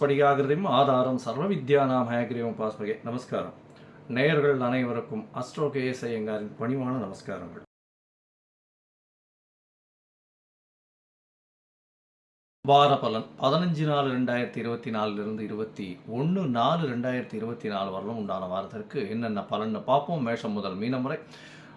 ஞானானந்தமயம் ஆதாரம் சர்வ வித்யா நாம் ஹயகிரியம் பாஸ்மகே நமஸ்காரம். நேயர்கள் அனைவருக்கும் அஸ்ட்ரோ கேஎஸ் ஐயங்காரின் பணிவான நமஸ்காரங்கள். வார பலன் பதினஞ்சு நாலு ரெண்டாயிரத்தி இருபத்தி நாலுலேருந்து இருபத்தி ஒன்று நாலு ரெண்டாயிரத்தி இருபத்தி நாலு வரலும் உண்டான வாரத்திற்கு என்னென்ன பலன்னு பார்ப்போம். மேஷம் முதல் மீனம் வரை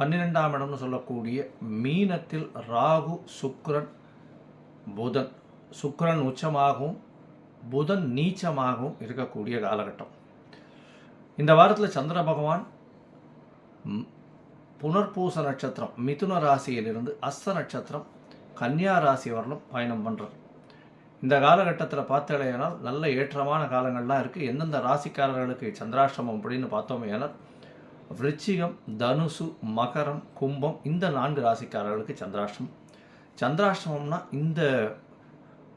பன்னிரெண்டாம் இடம்னு சொல்லக்கூடிய மீனத்தில் ராகு சுக்ரன் புதன். சுக்ரன் உச்சமாகவும் புதன் நீச்சமாகவும் இருக்கக்கூடிய காலகட்டம். இந்த வாரத்தில் சந்திர பகவான் புனர்பூச நட்சத்திரம் மிதுன ராசியிலிருந்து அஸ்த நட்சத்திரம் கன்னியா ராசி வரலும் பயணம் பண்ணுறார் இந்த காலகட்டத்தில் பார்த்தடையானால் நல்ல ஏற்றமான காலங்கள்லாம் இருக்குது எந்தெந்த ராசிக்காரர்களுக்கு சந்திராஷ்டிரமம் அப்படின்னு பார்த்தோமே ஆனால் விருச்சிகம் தனுசு மகரம் கும்பம் இந்த நான்கு ராசிக்காரர்களுக்கு சந்திராஷ்டமம். சந்திராஷ்டமம்னா இந்த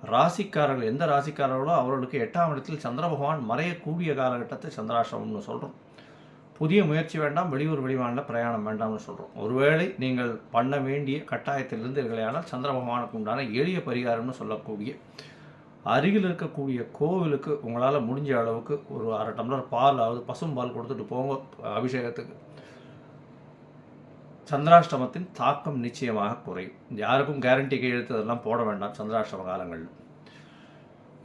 ராசிக்காரர்கள் எந்த ராசிக்காரர்களோ அவர்களுக்கு எட்டாம் இடத்தில் சந்திர பகவான் மறையக்கூடிய காலகட்டத்தை சந்திராஷ்டமம்னு சொல்கிறோம் புதிய முயற்சி வேண்டாம் வெளியூர் வெளிமாநில பிரயாணம் வேண்டாம்னு சொல்கிறோம் ஒருவேளை நீங்கள் பண்ண வேண்டிய கட்டாயத்தில் இருந்தீர்களேயானால் சந்திர பகவானுக்கு உண்டான எளிய பரிகாரம்னு சொல்லக்கூடிய அருகில் இருக்கக்கூடிய கோவிலுக்கு உங்களால் முடிஞ்ச அளவுக்கு ஒரு அரை டம்ளர் பால் அதாவது பசும்பால் கொடுத்துட்டு போங்க அபிஷேகத்துக்கு. சந்திராஷ்டமத்தின் தாக்கம் நிச்சயமாக குறையும். யாருக்கும் கேரண்டி கையெழுத்து அதெல்லாம் போட வேண்டாம் சந்திராஷ்டம காலங்களில்.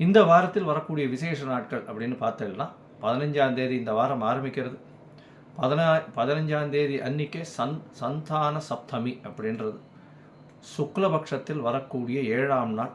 இந்த வாரத்தில் வரக்கூடிய விசேஷ நாட்கள் அப்படின்னு பார்த்தீங்கன்னா பதினஞ்சாம் தேதி இந்த வாரம் ஆரம்பிக்கிறது. பதினா பதினஞ்சாம் தேதி அன்னிக்கே சந் சந்தான சப்தமி அப்படின்றது. சுக்லபக்ஷத்தில் வரக்கூடிய ஏழாம் நாள்.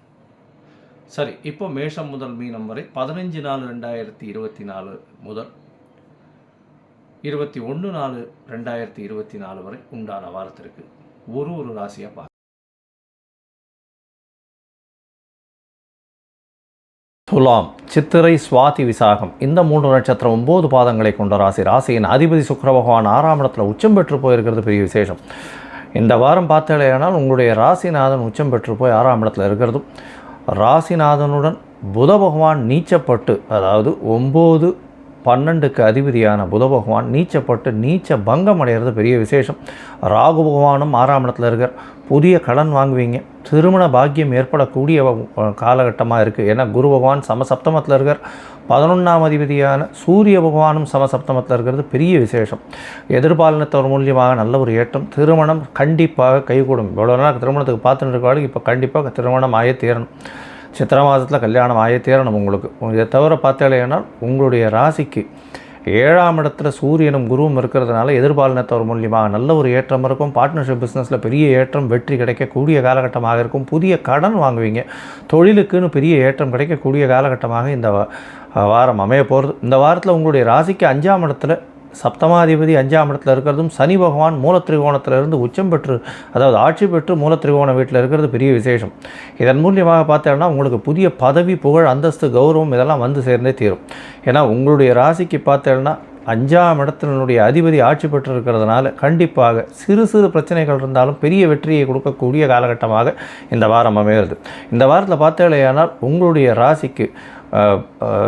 சரி இப்போ மேஷம் முதல் மீனம் வரை பதினஞ்சு நாலு ரெண்டாயிரத்தி இருபத்தி நாலு முதல் இருபத்தி ஒன்று நாலு ரெண்டாயிரத்தி இருபத்தி நாலு வரை உண்டான வாரத்திற்கு ஒரு ஒரு ராசியாக பார்க்க துலாம் சித்திரை சுவாதி விசாகம். இந்த மூன்று நட்சத்திரம் ஒம்பது பாதங்களை கொண்ட ராசி. ராசியின் அதிபதி சுக்கர பகவான் ஆறாம் இடத்துல உச்சம் பெற்று போயிருக்கிறது பெரிய விசேஷம். இந்த வாரம் பார்த்தாலேயானால் உங்களுடைய ராசிநாதன் உச்சம் பெற்று போய் ஆறாம் இடத்துல இருக்கிறதும் ராசிநாதனுடன் புத பகவான் நீச்சப்பட்டு அதாவது ஒம்பது பன்னெண்டுக்கு அதிபதியான புத பகவான் நீச்சப்பட்டு நீச்ச பங்கம் அடைகிறது பெரிய விசேஷம். ராகு பகவானும் ஆறாம் இடத்துல இருக்கார். புதிய கடன் வாங்குவீங்க. திருமண பாக்கியம் ஏற்படக்கூடிய காலகட்டமாக இருக்குது ஏன்னா குரு பகவான் சமசப்தமத்தில் இருக்கார். பதினொன்றாம் அதிபதியான சூரிய பகவானும் சமசப்தமத்தில் இருக்கிறது பெரிய விசேஷம். எதிர்பாலனத்தவர் மூலியமாக நல்ல ஒரு ஏற்றம். திருமணம் கண்டிப்பாக கைகூடும். இவ்வளோ நாள் திருமணத்துக்கு பார்த்துட்டு இருக்காடு இப்போ கண்டிப்பாக திருமணம் ஆயே தீரணும். சித்திர மாதத்தில் கல்யாணம் ஆயே தீரணும் உங்களுக்கு. இதை தவிர பார்த்தாலேனால் உங்களுடைய ராசிக்கு ஏழாம் இடத்துல சூரியனும் குருவும் இருக்கிறதுனால எதிர்பாலினத்தவர் மூலியமாக நல்ல ஒரு ஏற்றம் இருக்கும். பார்ட்னர்ஷிப் பிஸ்னஸில் பெரிய ஏற்றம் வெற்றி கிடைக்கக்கூடிய காலகட்டமாக இருக்கும். புதிய கடன் வாங்குவீங்க. தொழிலுக்குன்னு பெரிய ஏற்றம் கிடைக்கக்கூடிய காலகட்டமாக இந்த வாரம் அமைய போகிறது இந்த வாரத்தில் உங்களுடைய ராசிக்கு அஞ்சாம் இடத்துல சப்தமாதிபதி அஞ்சாம் இடத்துல இருக்கிறதும் சனி பகவான் மூலத்திரிகோணத்திலிருந்து உச்சம் பெற்று அதாவது ஆட்சி பெற்று மூலத்திரிகோண வீட்டில் இருக்கிறது பெரிய விசேஷம். இதன் மூலியமாக பார்த்தோம்னா உங்களுக்கு புதிய பதவி புகழ் அந்தஸ்து கௌரவம் இதெல்லாம் வந்து சேர்ந்தே தீரும். ஏன்னா உங்களுடைய ராசிக்கு பார்த்தோம்னா அஞ்சாம் இடத்தினுடைய அதிபதி ஆட்சி பெற்றிருக்கிறதுனால கண்டிப்பாக சிறு சிறு பிரச்சனைகள் இருந்தாலும் பெரிய வெற்றியை கொடுக்கக்கூடிய காலகட்டமாக இந்த வாரம் அமைகிறது. இந்த வாரத்தில் பார்த்தாலேயானால் உங்களுடைய ராசிக்கு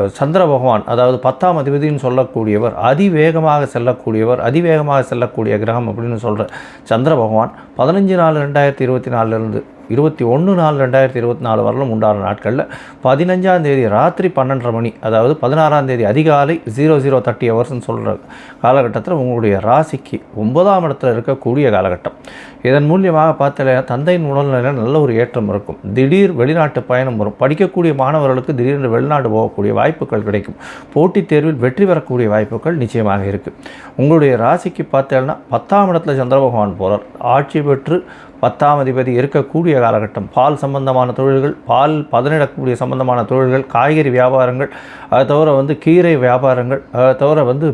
சந்திர பகவான் அதாவது பத்தாம் அதிபதினு சொல்லக்கூடியவர் அதிவேகமாக செல்லக்கூடியவர் அதிவேகமாக செல்லக்கூடிய கிரகம் அப்படின்னு சொல்கிற சந்திர பகவான் பதினஞ்சு நாலு ரெண்டாயிரத்தி இருபத்தி நாலுலேருந்து இருபத்தி ஒன்று நாலு ரெண்டாயிரத்தி இருபத்தி நாலு வரலும் உண்டான நாட்களில் பதினஞ்சாம் தேதி ராத்திரி பன்னெண்டரை மணி அதாவது பதினாறாம் தேதி அதிகாலை ஜீரோ ஜீரோ தேர்ட்டி ஹவர்ஸ்னு சொல்கிற காலகட்டத்தில் உங்களுடைய ராசிக்கு ஒன்பதாம் இடத்துல இருக்கக்கூடிய காலகட்டம். இதன் மூலியமாக பார்த்தாலே தந்தையின் உடல்நிலையில் நல்ல ஒரு ஏற்றம் இருக்கும். திடீர் வெளிநாட்டு பயணம் வரும். படிக்கக்கூடிய மாணவர்களுக்கு திடீர்னு வெளிநாடு போகக்கூடிய வாய்ப்புகள் கிடைக்கும். போட்டித் தேர்வில் வெற்றி பெறக்கூடிய வாய்ப்புகள் நிச்சயமாக இருக்குது உங்களுடைய ராசிக்கு பார்த்தேன்னா பத்தாம் இடத்துல சந்திர பகவான் போகிறார் ஆட்சி பெற்று பத்தாம் அதிபதி இருக்கக்கூடிய காலகட்டம். பால் சம்பந்தமான தொழில்கள் பால் பதனிடக்கூடிய சம்பந்தமான தொழில்கள் காய்கறி வியாபாரங்கள் அதை தவிர வந்து கீரை வியாபாரங்கள் அதை தவிர வந்து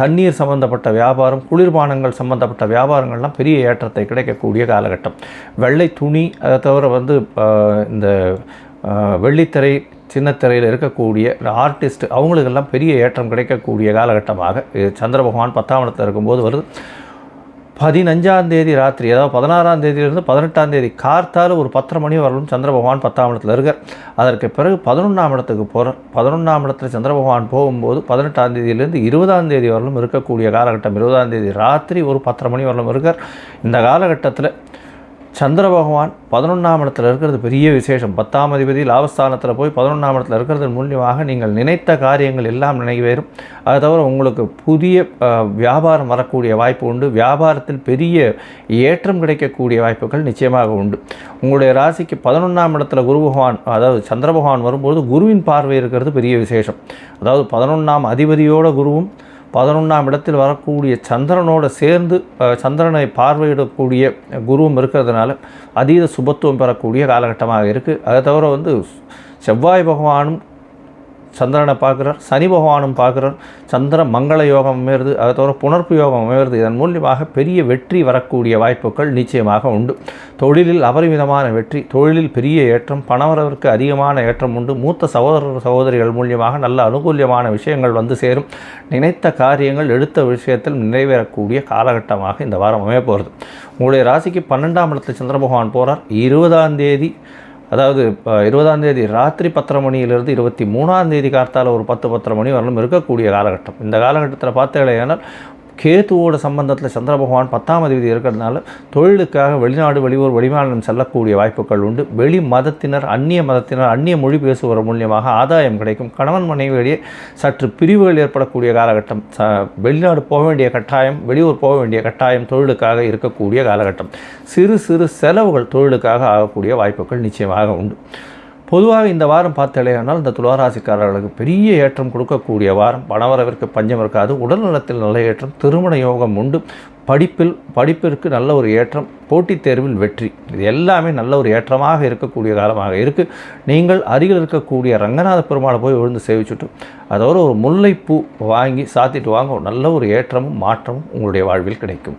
தண்ணீர் சம்பந்தப்பட்ட வியாபாரம் குளிர்பானங்கள் சம்பந்தப்பட்ட வியாபாரங்கள்லாம் பெரிய ஏற்றத்தை கிடைக்கக்கூடிய காலகட்டம். வெள்ளை துணி அதை தவிர வந்து இந்த வெள்ளித்திரை சின்னத்திரையில் இருக்கக்கூடிய ஆர்டிஸ்ட் அவங்களுக்கெல்லாம் பெரிய ஏற்றம் கிடைக்கக்கூடிய காலகட்டமாக சந்திர பகவான் பத்தாம் இடத்தில் இருக்கும்போது வருது. பதினஞ்சாம் தேதி ராத்திரி அதாவது பதினாறாம் தேதியிலிருந்து பதினெட்டாம் தேதி கார்த்தால் ஒரு பத்தரை மணி வரலும் சந்திர பகவான் பத்தாம் இடத்துல இருக்கார். அதற்கு பிறகு பதினொன்றாம் இடத்துக்கு போகிறார் பதினொன்றாம் இடத்துல சந்திர பகவான் போகும்போது பதினெட்டாம் தேதியிலேருந்து இருபதாம் தேதி வரலும் இருக்கக்கூடிய காலகட்டம் இருபதாம் தேதி ராத்திரி ஒரு பத்தரை மணி வரலும் இருக்கார். இந்த காலகட்டத்தில் சந்திர பகவான் பதினொன்றாம் இடத்துல இருக்கிறது பெரிய விசேஷம். பத்தாம் அதிபதி லாபஸ்தானத்தில் போய் பதினொன்றாம் இடத்துல இருக்கிறது மூலியமாக நீங்கள் நினைத்த காரியங்கள் எல்லாம் நினைவேறும். அதை தவிர உங்களுக்கு புதிய வியாபாரம் வரக்கூடிய வாய்ப்பு உண்டு. வியாபாரத்தில் பெரிய ஏற்றம் கிடைக்கக்கூடிய வாய்ப்புகள் நிச்சயமாக உண்டு. உங்களுடைய ராசிக்கு பதினொன்றாம் இடத்துல குரு பகவான் அதாவது சந்திர பகவான் வரும்போது குருவின் பார்வை இருக்கிறது பெரிய விசேஷம். அதாவது பதினொன்றாம் அதிபதியோட குருவும் பதினொன்றாம் இடத்தில் வரக்கூடிய சந்திரனோடு சேர்ந்து சந்திரனை பார்வையிடக்கூடிய குருவும் இருக்கிறதுனால அதீத சுபத்துவம் பெறக்கூடிய காலகட்டமாக இருக்குது அதை தவிர வந்து செவ்வாய் பகவானும் சந்திரனை பார்க்குறார் சனி பகவானும் பார்க்குறார் சந்திர மங்கள யோகம் அமையிறது அதை தவிர புணர்ப்பு யோகம் அமையிறது இதன் மூலியமாக பெரிய வெற்றி வரக்கூடிய வாய்ப்புகள் நிச்சயமாக உண்டு. தொழிலில் அபரிமிதமான வெற்றி தொழிலில் பெரிய ஏற்றம் பணவரவிற்கு அதிகமான ஏற்றம் உண்டு மூத்த சகோதரர் சகோதரிகள் மூலியமாக நல்ல அனுகூல்யமான விஷயங்கள் வந்து சேரும். நினைத்த காரியங்கள் எடுத்த விஷயத்தில் நிறைவேறக்கூடிய காலகட்டமாக இந்த வாரம் அமைய போகிறது உங்களுடைய ராசிக்கு பன்னெண்டாம் இடத்தில் சந்திர பகவான் போகிறார் இருபதாம் தேதி அதாவது இப்போ இருபதாம் தேதி ராத்திரி பத்தரை மணியிலிருந்து இருபத்தி மூணாம் தேதி கார்த்தால ஒரு பத்து பத்தரை மணி வரலும் இருக்கக்கூடிய காலகட்டம். இந்த காலகட்டத்தில் பார்த்தீங்கன்னா கேத்துவோட சம்பந்தத்தில் சந்திர பகவான் பத்தாம் அதிபதி இருக்கிறதுனால தொழிலுக்காக வெளிநாடு வெளியூர் வெளிமாநிலம் செல்லக்கூடிய வாய்ப்புகள் உண்டு. வெளி மதத்தினர் அந்நிய மதத்தினர் அந்நிய மொழி பேசுவதன் மூலியமாக ஆதாயம் கிடைக்கும். கணவன் மனைவியிடையே சற்று பிரிவுகள் ஏற்படக்கூடிய காலகட்டம். வெளிநாடு போக வேண்டிய கட்டாயம் வெளியூர் போக வேண்டிய கட்டாயம் தொழிலுக்காக இருக்கக்கூடிய காலகட்டம். சிறு சிறு செலவுகள் தொழிலுக்காக ஆகக்கூடிய வாய்ப்புகள் நிச்சயமாக உண்டு. பொதுவாக இந்த வாரம் பார்த்தாலேயானால் இந்த துளாராசிக்காரர்களுக்கு பெரிய ஏற்றம் கொடுக்கக்கூடிய வாரம். பணவரவிற்கு பஞ்சம் இருக்காது. உடல் நலத்தில் நல்ல ஏற்றம் திருமண யோகம் உண்டு. படிப்பில் படிப்பிற்கு நல்ல ஒரு ஏற்றம் போட்டித் தேர்வில் வெற்றி. இது எல்லாமே நல்ல ஒரு ஏற்றமாக இருக்கக்கூடிய காலமாக இருக்குது நீங்கள் அருகில் இருக்கக்கூடிய ரங்கநாத பெருமாளை போய் விழுந்து சேவிச்சுட்டு அதோடு ஒரு முல்லைப்பூ வாங்கி சாத்திட்டு வாங்க. ஒரு நல்ல ஒரு ஏற்றமும் மாற்றமும் உங்களுடைய வாழ்வில் கிடைக்கும்.